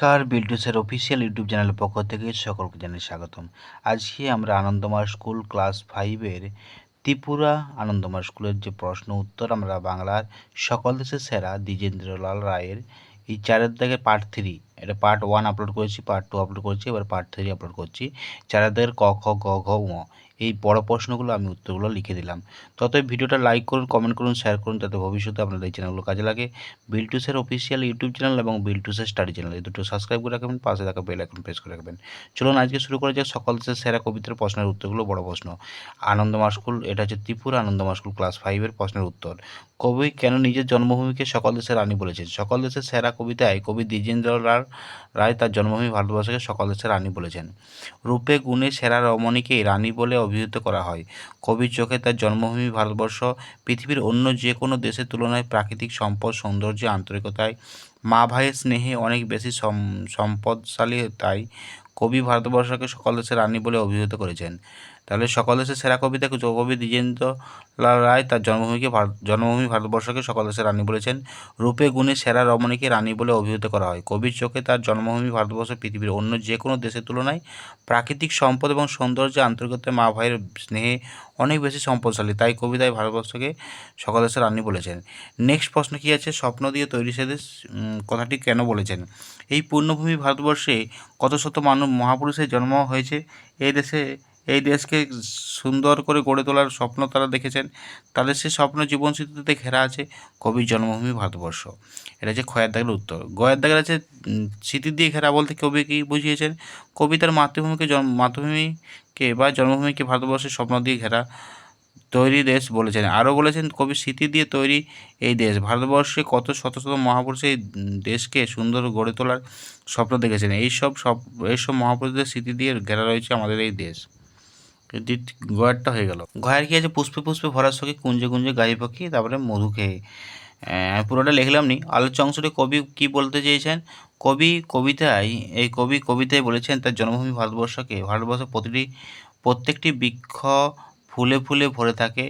নমস্কার, বিল্টুসের official YouTube চ্যানেলের পক্ষ থেকে সকলকে জানাই স্বাগতম। আজকে আমরা আনন্দমার স্কুল ক্লাস ফাইভের ত্রিপুরা আনন্দমার স্কুলের যে প্রশ্ন উত্তর আমরা বাংলার সকল দেশের সেরা দ্বিজেন্দ্রলাল রায়ের এই চারের দাগের পার্ট থ্রি এটা পার্ট ওয়ান আপলোড করেছি পার্ট টু আপলোড করেছি, এবার পার্ট থ্রি আপলোড করছি। চারের দাগের ক, খ, গ, ঘ এই বড় প্রশ্নগুলো আমি উত্তরগুলো লিখে দিলাম। তত এই ভিডিওটা লাইক করুন কমেন্ট করুন শেয়ার করুন যাতে ভবিষ্যতে আপনাদের এই চ্যানেলগুলো কাজে লাগে। বিলটুসের অফিসিয়াল ইউটিউব চ্যানেল এবং বিলটুসের স্টাডি চ্যানেল এই দুটো সাবস্ক্রাইব করে রাখবেন, পাশে থাকা বেল আইকন প্রেস করে রাখবেন। চলুন আজকে শুরু করা যাক সকল দেশের সেরা কবিতার প্রশ্নের উত্তরগুলো, বড় প্রশ্ন। আনন্দমা স্কুল এটা হচ্ছে ত্রিপুরা আনন্দমা স্কুল ক্লাস ফাইভের প্রশ্নের উত্তর। কবি কেন নিজের জন্মভূমিকে সকল দেশের রানী বলেছেন? সকল দেশের সেরা কবিতায় কবি দ্বিজেন্দ্র রায় তার জন্মভূমি ভারতবর্ষকে সকল দেশের রানী বলেছেন। রূপে, গুণে, সেরা রমণীকে রানী বলে অভিহিত করা হয়। কবির চোখে তার জন্মভূমি ভারতবর্ষ, পৃথিবীর অন্য যে কোনো দেশের তুলনায় প্রাকৃতিক সম্পদ, সৌন্দর্য, আন্তরিকতায়। মা ভাইয়ের স্নেহে অনেক বেশি সম্পদশালী তাই কবি ভারতবর্ষকে সকল দেশের রানী বলে অভিহিত করেছেন। তাহলে সকল দেশের সেরা কবিতা কবি দ্বিজেন্দ্র লাল রায় তার জন্মভূমিকে জন্মভূমি ভারতবর্ষকে সকল দেশের রানী বলেছেন। রূপে গুণে সেরা রমণীকে রানী বলে অভিহিত করা হয়। কবির চোখে তার জন্মভূমি ভারতবর্ষ, পৃথিবীর অন্য যে কোনো দেশের তুলনায় প্রাকৃতিক সম্পদ এবং সৌন্দর্য আন্তরিকতায় মা ভাইয়ের স্নেহে অনেক বেশি সম্পদশালী। তাই কবিতায় ভারতবর্ষকে সকল দেশের রানী বলেছেন। নেক্সট প্রশ্ন কী আছে? স্বপ্ন দিয়ে তৈরি সে দেশ কথাটি কেন বলেছেন? এই পূর্ণভূমি ভারতবর্ষে কত শত মানব মহাপুরুষের জন্ম হয়েছে? এই দেশে এই দেশকে সুন্দর করে গড়ে তোলার স্বপ্ন তারা দেখেছেন। তাদের সেই স্বপ্ন জীবন স্মৃতিতে ঘেরা আছে কবির জন্মভূমি ভারতবর্ষ। এটা হচ্ছে খয়ের দাগের উত্তর। গয়ের দাগের আছে স্মৃতি দিয়ে ঘেরা বলতে কবি কী বুঝিয়েছেন? কবি তার মাতৃভূমিকে মাতৃভূমিকে বা জন্মভূমিকে ভারতবর্ষের স্বপ্ন দিয়ে ঘেরা তৈরি দেশ বলেছেন। আরও বলেছেন, কবি স্মৃতি দিয়ে তৈরি এই দেশ। ভারতবর্ষে কত শত শত মহাপুরুষ এই দেশকে সুন্দর গড়ে তোলার স্বপ্ন দেখেছেন। এইসব সব, এইসব মহাপুরুষদের স্মৃতি দিয়ে ঘেরা রয়েছে আমাদের এই দেশ। গয়ারটা হয়ে গেল। গয়ার কি আছে? পুষ্পে পুষ্পে ভরার সঙ্গে কুঞ্জে কুঞ্জে গাই পাখি, তারপরে মধু খেয়ে। পুরোটা লিখলাম নি। আলোচ্য অংশটি কবি কি বলতে চেয়েছেন? কবি, কবিতায়, এই কবি কবিতায় বলেছেন, তার জন্মভূমি ভারতবর্ষকে। ভারতবর্ষের প্রতিটি, প্রত্যেকটি বৃক্ষ ফুলে ফুলে ভরে থাকে,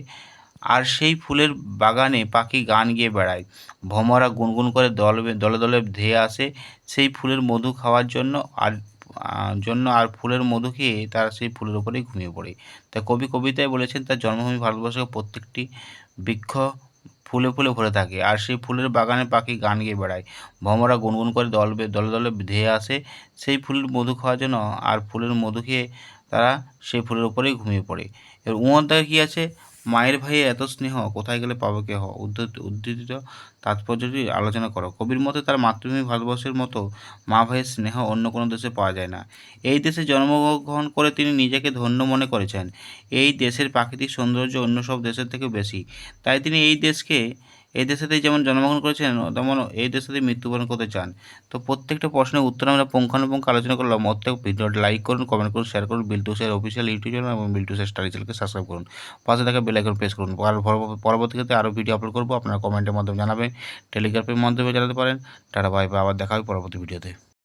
আর সেই ফুলের বাগানে পাখি গান গেয়ে বেড়ায়। ভমরা গুনগুন করে দলে দলে দলে ধেয়ে আসে সেই ফুলের মধু খাওয়ার জন্য, আর জন্য আর ফুলের মধু খেয়ে তারা সেই ফুলের উপরেই ঘুমিয়ে পড়ে। তাই কবি কবিতায় বলেছেন, তার জন্মভূমি ভারতবর্ষের প্রত্যেকটি বৃক্ষ ফুলে ফুলে ভরে থাকে আর সেই ফুলের বাগানে পাখি গান গেয়ে বেড়ায়। ভমরা গুনগুন করে দল দলে দলে ধেয়ে আসে। সেই ফুলের মধু খাওয়ার জন্য আর ফুলের মধু খেয়ে তারা সেই ফুলের উপরেই ঘুমিয়ে পড়ে। এবার উমর দাগে কী আছে? মায়ের ভাইয়ে এত স্নেহ, কোথায় গেলে পাবে কে হ উদ্ধৃত উদ্ধৃত তাৎপর্যটি আলোচনা করো। কবির মতে তার মাতৃভূমি ভারতবর্ষের মতো মা ভাইয়ের স্নেহ অন্য কোনো দেশে পাওয়া যায় না। এই দেশে জন্মগ্রহণ করে তিনি নিজেকে ধন্য মনে করেছেন। এই দেশের প্রাকৃতিক সৌন্দর্য অন্য সব দেশের থেকে বেশি। তাই তিনি এই দেশকে এই দেশেতেই যেমন জন্মগ্রহণ করেছেন তেমন এই দেশেতেই মৃত্যুবরণ করতে চান। তো প্রত্যেকটা প্রশ্নের উত্তর আমরা পুঙ্খানুপুঙ্খ আলোচনা করলাম প্রত্যেক ভিডিওটি লাইক করুন কমেন্ট করুন শেয়ার করুন বিলটুসের অফিসিয়াল ইউটিউব চ্যানেল এবং বিলটুসের স্টাডি চ্যানেলকে সাবস্ক্রাইব করুন। পাশে থাকা বেল আইকন প্রেস করুন। আর পরব- পরবর্তী ক্ষেত্রে আরও ভিডিও আপলোড করব। আপনারা কমেন্টের মাধ্যমে জানাবেন টেলিগ্রাফের মাধ্যমে জানাতে পারেন। টাটা বাই বাই আবার দেখা হবে পরবর্তী ভিডিওতে